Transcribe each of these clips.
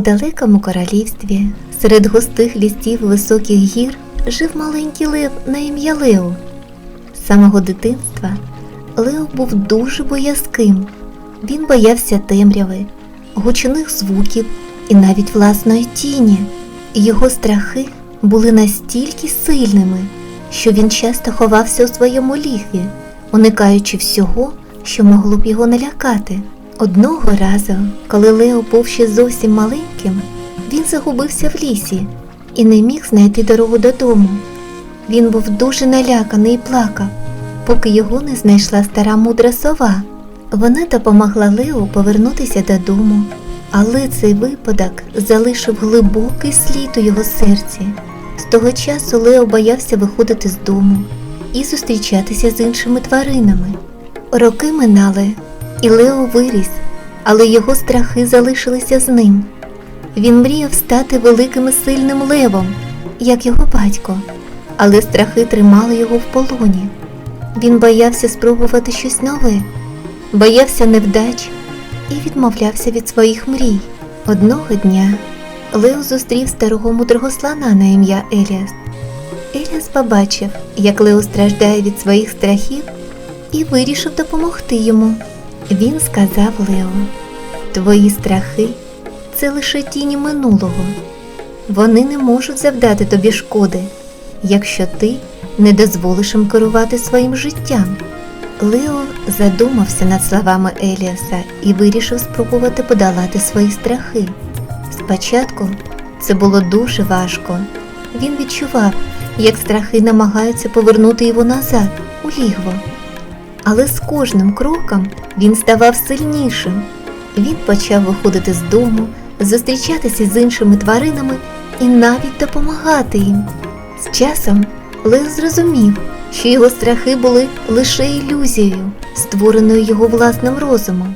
У далекому королівстві, серед густих лісів і високих гір, жив маленький лев на ім'я Лео. З самого дитинства Лео був дуже боязким. Він боявся темряви, гучних звуків і навіть власної тіні. Його страхи були настільки сильними, що він часто ховався у своєму лігві, уникаючи всього, що могло б його налякати. Одного разу, коли Лео був ще зовсім маленьким, він загубився в лісі і не міг знайти дорогу додому. Він був дуже наляканий і плакав, поки його не знайшла стара мудра сова. Вона допомогла Лео повернутися додому, але цей випадок залишив глибокий слід у його серці. З того часу Лео боявся виходити з дому і зустрічатися з іншими тваринами. Роки минали, і Лео виріс, але його страхи залишилися з ним. Він мріяв стати великим і сильним левом, як його батько, але страхи тримали його в полоні. Він боявся спробувати щось нове, боявся невдач і відмовлявся від своїх мрій. Одного дня Лео зустрів старого мудрого слона на ім'я Еліас. Еліас побачив, як Лео страждає від своїх страхів, і вирішив допомогти йому. Він сказав Лео: Твої страхи це лише тіні минулого. Вони не можуть завдати тобі шкоди, якщо ти не дозволиш їм керувати своїм життям. Лео задумався над словами Еліаса і вирішив спробувати подолати свої страхи. Спочатку це було дуже важко. Він відчував, як страхи намагаються повернути його назад у лігво. Але з кожним кроком він ставав сильнішим. Він почав виходити з дому, зустрічатися з іншими тваринами і навіть допомагати їм. З часом Лео зрозумів, що його страхи були лише ілюзією, створеною його власним розумом.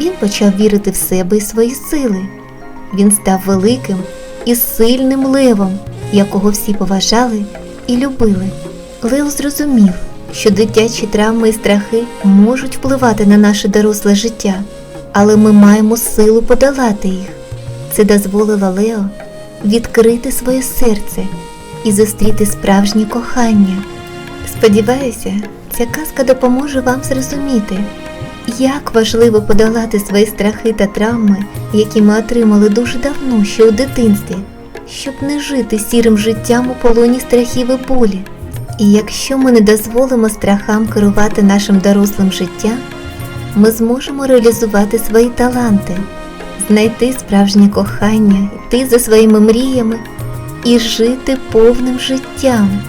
Він почав вірити в себе і свої сили. Він став великим і сильним левом, якого всі поважали і любили. Лео зрозумів, що дитячі травми і страхи можуть впливати на наше доросле життя, але ми маємо силу подолати їх. Це дозволило Лео відкрити своє серце і зустріти справжнє кохання. Сподіваюся, ця казка допоможе вам зрозуміти, як важливо подолати свої страхи та травми, які ми отримали дуже давно ще у дитинстві, щоб не жити сірим життям у полоні страхів і болі. І якщо ми не дозволимо страхам керувати нашим дорослим життям, ми зможемо реалізувати свої таланти, знайти справжнє кохання, йти за своїми мріями і жити повним життям.